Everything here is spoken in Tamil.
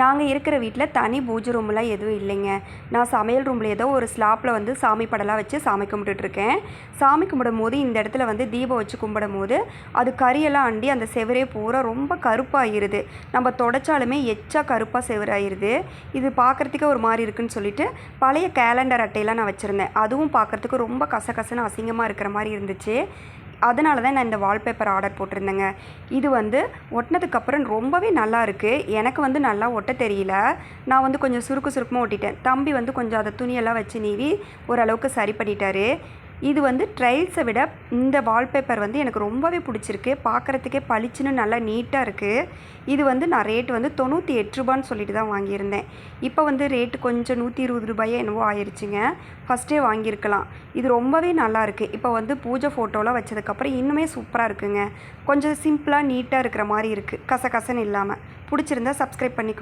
நாங்கள் இருக்கிற வீட்டில் தனி பூஜை ரூம்லாம் எதுவும் இல்லைங்க. நான் சமையல் ரூமில் ஏதோ ஒரு ஸ்லாப்பில் வந்து சாமி படலாம் வச்சு சாமி கும்பிட்டுட்ருக்கேன் சாமி கும்பிடும் போது இந்த இடத்துல வந்து தீபம் வச்சு கும்பிடும் போது அது கறியெல்லாம் அண்டி அந்த செவரே பூரா ரொம்ப கருப்பாகிருது நம்ம தொடச்சாலுமே எச்சா கருப்பாக செவராயிருது. இது பார்க்குறதுக்கே ஒரு மாதிரி இருக்குன்னு சொல்லிட்டு பழைய கேலண்டர் அட்டையெல்லாம் நான் வச்சுருந்தேன். அதுவும் பார்க்குறதுக்கு ரொம்ப கசகசன்னு அசிங்கமாக இருக்கிற மாதிரி இருந்துச்சு. அதனால தான் நான் இந்த வால்பேப்பர் ஆர்டர் போட்டிருந்தேங்க. இது வந்து ஒட்டினதுக்கப்புறம் ரொம்பவே நல்லா இருக்குது எனக்கு வந்து நல்லா ஒட்ட தெரியல. நான் வந்து கொஞ்சம் சுருக்கு சுருக்கமாக ஒட்டிட்டேன். தம்பி வந்து கொஞ்சம் அதை துணியெல்லாம் வச்சு நீவி ஓரளவுக்கு சரி பண்ணிட்டாரு. இது வந்து ட்ரைல்ஸை விட இந்த வால்பேப்பர் வந்து எனக்கு ரொம்பவே பிடிச்சிருக்கு. பார்க்குறதுக்கே பளிச்சுன்னு நல்லா நீட்டாக இருக்குது இது வந்து நான் ரேட் வந்து தொண்ணூற்றி எட்டு ரூபான்னு சொல்லிட்டு தான் வாங்கியிருந்தேன். இப்போ வந்து ரேட்டு கொஞ்சம் நூற்றி இருபது ரூபாயே என்னவோ ஆயிருச்சுங்க. ஃபஸ்ட்டே வாங்கியிருக்கலாம். இது ரொம்பவே நல்லா இருக்குது இப்போ வந்து பூஜை ஃபோட்டோலாம் வச்சதுக்கப்புறம் இன்னுமே சூப்பராக இருக்குங்க. கொஞ்சம் சிம்பிளாக நீட்டாக இருக்கிற மாதிரி இருக்குது கசகசன்னு இல்லாமல் பிடிச்சிருந்தா சப்ஸ்கிரைப் பண்ணிக்கோ.